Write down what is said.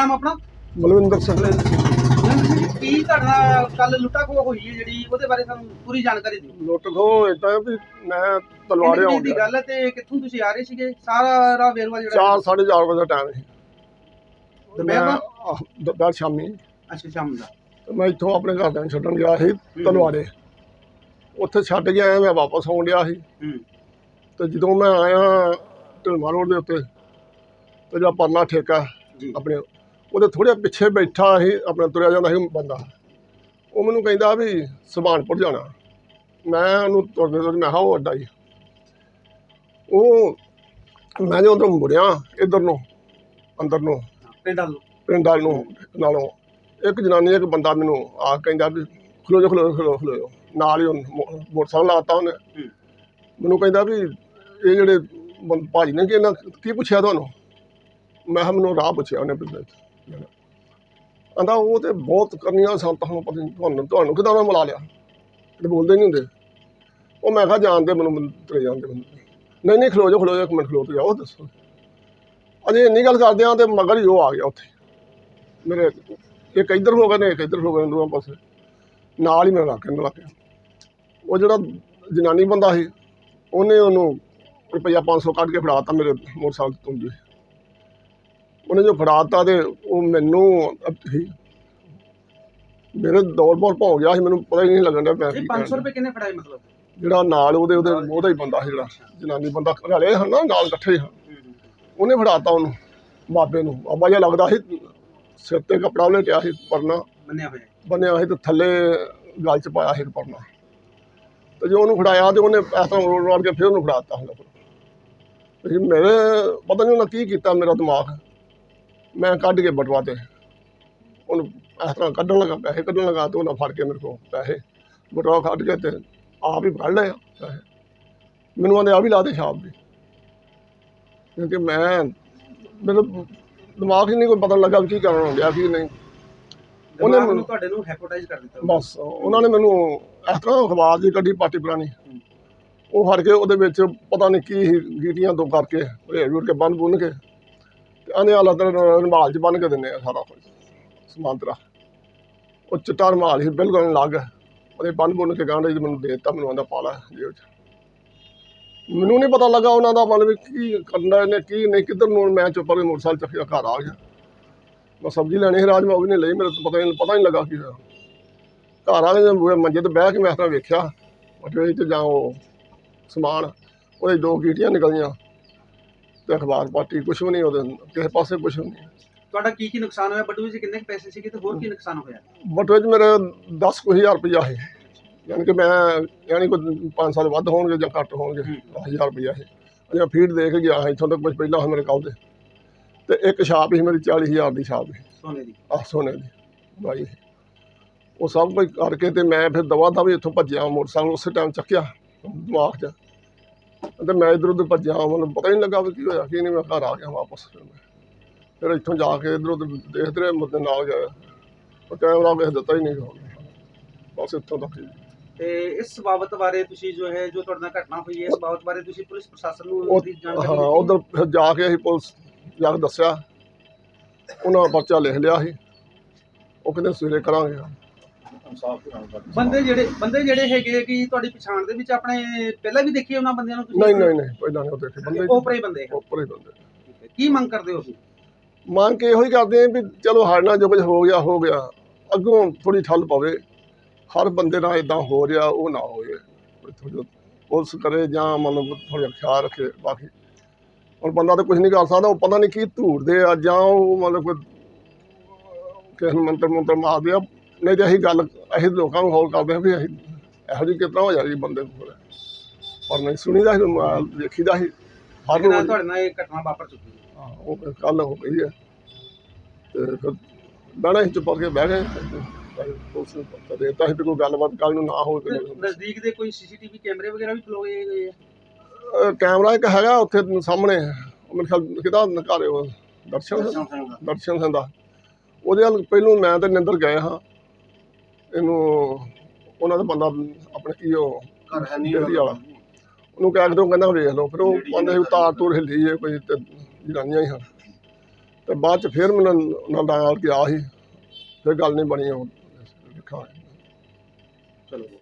ਨਾਮ ਆਪਣਾ? ਬਲਵਿੰਦਰ ਸਿੰਘ। ਕੀ ਤੁਹਾਡਾ ਕੱਲ ਲੁੱਟਾ ਖੋਹ ਹੋਈ ਹੈ ਜਿਹੜੀ ਉਹਦੇ ਬਾਰੇ ਸਾਨੂੰ ਪੂਰੀ ਜਾਣਕਾਰੀ ਦਿਓ। ਲੁੱਟ ਖੋ ਇਦਾਂ ਵੀ ਮੈਂ ਤਲਵਾੜੇ ਕਿੰਨੀ ਆਉਂ ਦੀ ਗੱਲ ਹੈ ਤੇ ਕਿੱਥੋਂ ਤੁਸੀਂ ਆ ਰਹੇ ਸੀਗੇ? ਸਾਰਾ ਵੇਰਵਾ ਜਿਹੜਾ 4 4:30 ਵਜੇ ਦਾ ਟਾਈਮ ਸੀ। ਤੇ ਮੈਂ ਦੁਪਹਿਰ ਸ਼ਾਮੀ। ਅੱਛਾ ਸ਼ਾਮ ਦਾ। ਤੇ ਮੈਂ ਇੱਥੋਂ ਆਪਣੇ ਘਰਦਿਆਂ ਨੂੰ ਛੱਡਣ ਗਿਆ ਸੀ ਤਲਵਾੜੇ ਉੱਥੇ ਛੱਡ ਕੇ ਆਇਆ ਮੈਂ ਵਾਪਸ ਆਉਣ ਡਿਆ ਸੀ। ਹੂੰ। ਤੇ ਜਦੋਂ ਮੈਂ ਆਇਆ ਢਲਮਾ ਰੋਡ ਦੇ ਉੱਤੇ ਤੇ ਜਿਹੜਾ ਪਰਲਾ ਠੇਕਾ ਆਪਣੇ ਉਹਦੇ ਥੋੜੇ ਪਿੱਛੇ ਬੈਠਾ ਸੀ ਆਪਣੇ ਤੁਰਿਆ ਜਾਂਦਾ ਸੀ ਬੰਦਾ। ਉਹ ਮੈਨੂੰ ਕਹਿੰਦਾ ਵੀ ਸੁਭਾਨਪੁਰ ਜਾਣਾ। ਮੈਂ ਉਹਨੂੰ ਤੁਰਦੇ ਤੁਰਦੇ ਮੈਂ ਕਿਹਾ ਉਹ ਅੱਡਾ ਹੀ ਉਹ ਮੈਂ ਜਦੋਂ ਉਧਰੋਂ ਮੁੜਿਆ ਇਧਰ ਨੂੰ ਅੰਦਰ ਨੂੰ ਪਿੰਡ ਵੱਲ ਪਿੰਡ ਨੂੰ ਨਾਲੋਂ ਇੱਕ ਜਨਾਨੀ ਇੱਕ ਬੰਦਾ ਮੈਨੂੰ ਆ ਕਹਿੰਦਾ ਵੀ ਖਲੋ ਜਾ ਖਲੋ ਖਲੋ ਖਲੋ। ਨਾਲ ਹੀ ਮੋਟਰਸਾਈਕਲ ਲਾਤਾ ਉਹਨੇ। ਹੂੰ। ਮੈਨੂੰ ਕਹਿੰਦਾ ਵੀ ਇਹ ਜਿਹੜੇ ਭਾਜੀ ਨੇ ਕਿ ਇਹਨਾਂ ਕੀ ਪੁੱਛਿਆ ਤੁਹਾਨੂੰ? ਮੈਂ ਕਿਹਾ ਮੈਨੂੰ ਰਾਹ ਪੁੱਛਿਆ ਉਹਨੇ ਪਿੰਡ ਕਹਿੰਦਾ ਉਹ ਤੇ ਬਹੁਤ ਕਰਨੀਆਂ ਸੰਤ ਹੁਣ ਪਤਾ ਨਹੀਂ ਤੁਹਾਨੂੰ ਤੁਹਾਨੂੰ ਕਿਦਾਂ ਉਹਨਾਂ ਮਿਲਾ ਲਿਆ? ਤੇ ਬੋਲਦੇ ਨਹੀਂ ਹੁੰਦੇ। ਉਹ ਮੈਂ ਕਿਹਾ ਜਾਣਦੇ ਮੈਨੂੰ ਮੈਨੂੰ ਤੇਰੇ ਜਾਣਦੇ ਮੈਨੂੰ। ਨਹੀਂ ਨਹੀਂ, ਖਲੋ ਜਾ ਖਲੋ ਜਾ, ਇੱਕ ਮਿੰਟ ਖਲੋ ਤੇ ਜਾਓ, ਦੱਸੋ। ਅਜੇ ਇੰਨੀ ਗੱਲ ਕਰਦੇ ਆ ਤੇ ਮਗਰ ਹੀ ਉਹ ਆ ਗਿਆ ਉੱਥੇ। ਮੇਰੇ ਇੱਕ ਇੱਧਰ ਹੋ ਗਏ ਨੇ, ਇੱਕ ਇੱਧਰ ਹੋ ਗਏ ਨੇ ਦੋਵਾਂ ਪਾਸੇ। ਨਾਲ ਹੀ ਮੇਰਾ ਲੱਗ ਲੱਗ ਗਿਆ ਉਹ ਜਿਹੜਾ ਜਨਾਨੀ ਬੰਦਾ ਸੀ, ਉਹਨੇ ਉਹਨੂੰ ਰੁਪਈਆ 500 ਕੱਢ ਕੇ ਫੜਾਤਾ ਮੇਰੇ ਮੋਟਰਸਾਈਕਲ ਤੋਂ ਜੀ ਉਹਨੇ ਜੋ ਫੜਾਤਾ ਤੇ ਉਹ ਮੈਨੂੰ ਮੇਰੇ ਦੌੜ ਬੌੜ ਭੌਂ ਗਿਆ ਸੀ ਮੈਨੂੰ ਪਤਾ ਹੀ ਨਹੀਂ ਲੱਗਣ ਇਹ ਕੀ 500 ਕਰਨ। ਰੁਪਏ ਕਿੰਨੇ ਫੜਾਏ ਮਤਲਬ। ਜਿਹੜਾ ਨਾਲ ਉਹਦੇ ਉਹਦੇ ਉਹਦਾ ਹੀ ਬੰਦਾ ਸੀ ਜਿਹੜਾ ਜਨਾਨੀ ਬੰਦਾ ਰਲੇ ਹਨ ਨਾ ਨਾਲ ਇਕੱਠੇ ਹਨ। ਉਹਨੇ ਫੜਾਤਾ ਉਹਨੂੰ ਬਾਬੇ ਨੂੰ। ਬਾਬਾ ਜਿਹਾ ਲੱਗਦਾ ਸੀ ਸਿਰ ਤੇ ਕੱਪੜਾ ਉਹਨੇ ਕਿਹਾ ਸੀ ਪਰਨਾ। ਬੰਨਿਆ ਹੋਇਆ। ਬੰਨਿਆ ਸੀ ਤੇ ਥੱਲੇ ਗਲ ਚ ਪਾਇਆ ਸੀ ਪਰਨਾ। ਤੇ ਜੋ ਉਹਨੂੰ ਫੜਾਇਆ ਤੇ ਉਹਨੇ ਤਰ੍ਹਾਂ ਰੋੜ ਰੋੜ ਕੇ ਫਿਰ ਉਹਨੂੰ ਫੜਾਤਾ ਹੁੰਦਾ। ਤੇ ਮੇਰੇ ਪਤਾ ਨਹੀਂ ਉਹਨਾਂ ਕੀ ਕੀਤਾ ਮੇਰਾ ਦਿਮਾਗ ਮੈਂ ਕੱਢ ਕੇ ਬਟਵਾ ਤੇ ਉਹਨੂੰ ਇਸ ਤਰ੍ਹਾਂ ਕੱਢਣ ਲੱਗਾ ਪੈਸੇ ਕੱਢਣ ਲੱਗਾ ਤੇ ਉਹਨਾਂ ਫੜ ਕੇ ਮੇਰੇ ਕੋਲ ਪੈਸੇ। ਬਟਵਾ ਕੱਢ ਕੇ ਤੇ ਆਪ ਹੀ ਫੜ ਲਿਆ ਪੈਸੇ। ਮੈਨੂੰ ਆਂਦੇ ਆ ਵੀ ਲਾ ਦੇ ਛਾਪ ਵੀ ਕਿਉਂਕਿ ਮੈਂ ਮੇਰੇ ਦਿਮਾਗ ਹੀ ਨਹੀਂ ਕੋਈ ਪਤਾ ਲੱਗਾ ਵੀ ਕੀ ਕਰਨ ਹੁੰਦਿਆ ਕੀ ਨਹੀਂ। ਉਹਨੇ ਮੈਨੂੰ- ਤੁਹਾਡੇ ਨੂੰ ਹੈਪੋਟਾਈਜ਼ ਕਰ ਦਿੱਤਾ। ਬਸ ਉਹਨਾਂ ਨੇ ਮੈਨੂੰ ਇਸ ਤਰ੍ਹਾਂ ਅਖਬਾਰ ਦੀ ਕੱਢੀ ਪਾਟੀ ਪੁਰਾਣੀ। ਉਹ ਫੜ ਕੇ ਉਹਦੇ ਵਿੱਚ ਪਤਾ ਨਹੀਂ ਕੀ ਗੀਟੀਆਂ ਤੋਂ ਕਰਕੇ ਰੂੜ ਕੇ ਬੰਨ ਬੁੰਨ ਕੇ ਆਨੇ ਵਾਲਾ ਤਾਂ ਰੁਮਾਲ 'ਚ ਬੰਨ ਕੇ ਦਿੰਦੇ ਆ ਸਾਰਾ ਕੁਝ ਸਮਾਂਤਰਾ। ਉਹ ਚਿੱਟਾ ਰੁਮਾਲ ਸੀ, ਬਿਲਕੁਲ ਲੱਗ ਉਹਦੇ ਬੰਨ ਬੁੰਨ ਕੇ ਗਾਂਢੇ ਮੈਨੂੰ ਦੇ ਦਿੱਤਾ, ਮੈਨੂੰ ਆਂਦਾ ਪਾ ਲੈ ਜੇਬ 'ਚ। ਮੈਨੂੰ ਨਹੀਂ ਪਤਾ ਲੱਗਾ ਉਹਨਾਂ ਦਾ ਮਨ ਵੀ ਕੀ ਕਰਨਾ ਇਹਨੇ, ਕੀ ਨਹੀਂ, ਕਿੱਧਰ ਨੂੰ ਮੈਂ ਚੁੱਪ ਕਰਕੇ ਮੋਟਰਸਾਈਕਲ ਚੱਕਿਆ ਘਰ ਆ ਗਿਆ। ਮੈਂ ਸਬਜ਼ੀ ਲੈਣੀ ਸੀ ਰਾਜ ਮੈਂ ਉਹ ਵੀ ਨਹੀਂ ਲਈ ਮੇਰੇ ਤੋਂ ਪਤਾ ਹੀ ਪਤਾ ਨਹੀਂ ਲੱਗਾ ਕੀ ਹੋਇਆ। ਘਰ ਆ ਕੇ ਮੰਜੇ ਤੇ ਬਹਿ ਕੇ ਮੈਂ ਤਾਂ ਵੇਖਿਆ। ਬਟਵੇ ਤੇ ਜਾਂ ਉਹ ਸਮਾਨ, ਉਹਦੇ ਦੋ ਕੀਟੀਆਂ ਨਿਕਲੀਆਂ। ਤੇ ਅਖਬਾਰ ਪਾਟੀ ਕੁਛ ਵੀ ਨਹੀਂ ਉਹਦੇ ਕਿਸੇ ਪਾਸੇ ਕੁਛ ਵੀ ਨਹੀਂ। ਤੁਹਾਡਾ ਕੀ ਕੀ ਨੁਕਸਾਨ ਹੋਇਆ? ਬਟੂਏ 'ਚ ਕਿੰਨੇ ਕੁ ਪੈਸੇ ਸੀਗੇ ਤੇ ਹੋਰ ਕੀ ਨੁਕਸਾਨ ਹੋਇਆ? ਬਟਵੇ 'ਚ ਮੇਰੇ 10 ਕੁ ਹਜ਼ਾਰ ਰੁਪਈਆ ਹੈ ਯਾਨੀ ਕਿ ਮੈਂ ਯਾਨੀ ਕੋਈ 5 ਸਾਲ ਵੱਧ ਹੋਣਗੇ ਜਾਂ ਘੱਟ ਹੋਣਗੇ ਹੂੰ। 10000 ਰੁਪਈਆ ਹੈ ਅਜਾ ਫੀਡ ਦੇ ਕੇ ਗਿਆ ਹਾਂ ਇੱਥੋਂ ਤੱਕ ਕੁਝ ਪਹਿਲਾਂ ਮੇਰੇ ਕੋਲ ਤੇ। ਤੇ ਇੱਕ ਛਾਪ ਸੀ ਮੇਰੀ 40000 ਦੀ ਛਾਪ ਸੀ। ਸੋਨੇ ਦੀ। ਆਹ ਸੋਨੇ ਦੀ ਬਾਈ। ਉਹ ਸਭ ਕੁਝ ਕਰਕੇ ਤੇ ਮੈਂ ਫਿਰ ਦਵਾ ਦਵਾ ਇੱਥੋਂ ਭੱਜਿਆ ਮੋਟਰਸਾਈਕਲ ਉਸੇ ਟਾਈਮ ਚੱਕਿਆ ਦਿਮਾਗ 'ਚ। ਤੇ ਮੈਂ ਇਧਰ ਉਧਰ ਭੱਜਿਆ ਮੈਨੂੰ ਪਤਾ ਹੀ ਨਹੀਂ ਲੱਗਾ ਵੀ ਕੀ ਹੋਇਆ ਕੀ ਨਹੀਂ ਮੈਂ ਘਰ ਆ ਗਿਆ ਵਾਪਸ। ਫਿਰ ਇੱਥੋਂ ਜਾ ਕੇ ਇਧਰ ਉਧਰ ਦੇਖਦੇ ਰਹੇ ਮੁੱਦੇ ਨਾਲ ਗਿਆ। ਉਹ ਕੈਮਰਾ ਵੇਖ ਦਿੱਤਾ ਹੀ ਨਹੀਂ ਬਸ ਇੱਥੋਂ ਤੱਕ ਹੀ। ਤੇ ਇਸ ਬਾਬਤ ਬਾਰੇ ਤੁਸੀਂ ਜੋ ਹੈ ਜੋ ਤੁਹਾਡੇ ਨਾਲ ਘਟਨਾ ਹੋਈ ਹੈ ਇਸ ਬਾਬਤ ਬਾਰੇ ਤੁਸੀਂ ਪੁਲਿਸ ਪ੍ਰਸ਼ਾਸਨ ਨੂੰ ਜਾਣਕਾਰੀ ਹਾਂ? ਉਧਰ ਜਾ ਕੇ ਅਸੀਂ ਪੁਲਿਸ ਜਾ ਕੇ ਦੱਸਿਆ। ਉਹਨਾਂ ਪਰਚਾ ਲਿਖ ਲਿਆ ਸੀ। ਉਹ ਕਹਿੰਦੇ ਸਵੇਰੇ ਕਰਾਂਗੇ। ਬੰਦੇ ਜਿਹੜੇ ਬੰਦੇ ਜਿਹੜੇ ਹੈਗੇ ਕਿ ਤੁਹਾਡੀ ਪਛਾਣ ਦੇ ਵਿੱਚ ਆਪਣੇ ਪਹਿਲਾਂ ਵੀ ਦੇਖੇ ਉਹਨਾਂ ਬੰਦਿਆਂ ਨੂੰ ਨਹੀਂ ਨਹੀਂ ਨਹੀਂ ਪਹਿਲਾਂ ਨਹੀਂ ਉਹ ਦੇਖੇ। ਬੰਦੇ ਓਪਰੇ ਹੀ ਬੰਦੇ ਹੈ। ਉੱਪਰ ਹੀ ਬੰਦੇ। ਕੀ ਮੰਗ ਕਰਦੇ ਹੋ ਤੁਸੀਂ? ਮੰਗ ਕੇ ਇਹੋ ਹੀ ਕਰਦੇ ਆ ਵੀ ਚਲੋ ਸਾਡੇ ਨਾਲ ਜੋ ਕੁਝ ਹੋ ਗਿਆ ਹੋ ਗਿਆ। ਅੱਗੋਂ ਥੋੜੀ ਠੱਲ ਪਵੇ। ਹਰ ਬੰਦੇ ਨਾਲ ਇਦਾਂ ਹੋ ਰਿਹਾ ਉਹ ਨਾ ਹੋਵੇ। ਥੋੜੀ ਪੁਲਿਸ ਕਰੇ ਜਾਂ ਮਤਲਬ ਥੋੜਾ ਖਿਆਲ ਰੱਖੇ ਬਾਕੀ ਹੁਣ ਬੰਦਾ ਤਾਂ ਕੁਝ ਨਹੀਂ ਕਰ ਸਕਦਾ ਉਹ ਪਤਾ ਨਹੀਂ ਕੀ ਧੂੜਦੇ ਆ ਜਾਂ ਉਹ ਮਤਲਬ ਕੋਈ ਕਿਸੇ ਨੂੰ ਮੰਤਰ ਮੰਤਰ ਮਾਰਦੇ ਆ। ਨਹੀਂ ਤੇ ਅਸੀਂ ਗੱਲ ਅਸੀਂ ਲੋਕਾਂ ਨੂੰ ਹੌਲ ਕਰਦੇ ਆ ਵੀ ਅਸੀਂ ਇਹੋ ਜਿਹੀ ਕਿਤਨਾ ਹੋ ਜਾਂਦੀ ਬੰਦੇ ਕੋਲ। ਪਰ ਨਹੀਂ ਸੁਣੀਦਾ ਸੀ ਮੈਂ ਦੇਖੀਦਾ ਸੀ। ਹਰ ਰੋਜ਼ ਤੁਹਾਡੇ ਨਾਲ ਇਹ ਘਟਨਾ ਵਾਪਰ ਚੁੱਕੀ ਹੈ? ਹਾਂ, ਉਹ ਕੱਲ ਹੋ ਗਈ ਹੈ। ਤੇ ਫਿਰ ਬਹਿਣਾ ਸੀ ਚੁੱਪ ਕਰਕੇ ਬਹਿ ਗਏ ਉਸ ਨੂੰ ਪਤਾ ਦੇਤਾ ਸੀ ਵੀ ਕੋਈ ਗੱਲਬਾਤ ਕੱਲ ਨੂੰ ਨਾ ਹੋਵੇ ਤੇ ਨਜ਼ਦੀਕ ਦੇ ਕੋਈ ਸੀਸੀਟੀਵੀ ਕੈਮਰੇ ਵਗੈਰਾ ਵੀ ਖਲੋਏ ਗਏ ਆ? ਅਹ ਕੈਮਰਾ ਇੱਕ ਹੈਗਾ ਉੱਥੇ ਸਾਹਮਣੇ। ਉਹ ਮੇਰੇ ਖਿਆਲ ਕਿਹਦਾ ਘਰ ਹੈ ਉਹ ਦਰਸ਼ਨ ਦਰਸ਼ਨ ਸਿੰਘ ਦਾ। ਉਹਦੇ ਵੱਲ ਪਹਿਲੋਂ ਮੈਂ ਤੇ ਨਿੰਦਰ ਗਏ ਹਾਂ। ਇਹਨੂੰ ਉਹਨਾਂ ਦਾ ਬੰਦਾ ਆਪਣੇ ਕੀ ਉਹ ਘਰ ਹੈ ਡੇਅਰੀ ਵਾਲਾ। ਉਹਨੂੰ ਕਹਿ ਕੇ ਤੇ ਉਹ ਕਹਿੰਦਾ ਵੇਖ ਲਓ ਫਿਰ ਉਹ ਕਹਿੰਦੇ ਸੀ ਤਾਰ ਤੂਰ ਹਿੱਲੀ ਹੈ ਕੋਈ ਤੇ ਜਨਾਨੀਆਂ ਹੀ ਹਨ। ਤੇ ਬਾਅਦ ਚ ਫਿਰ ਮੈਨੂੰ ਨਾਲ ਨਾਲ ਗਿਆ ਸੀ ਫਿਰ ਗੱਲ ਨਹੀਂ ਬਣੀ ਉਹ। ਦੇਖਾਂ ਚਲੋ।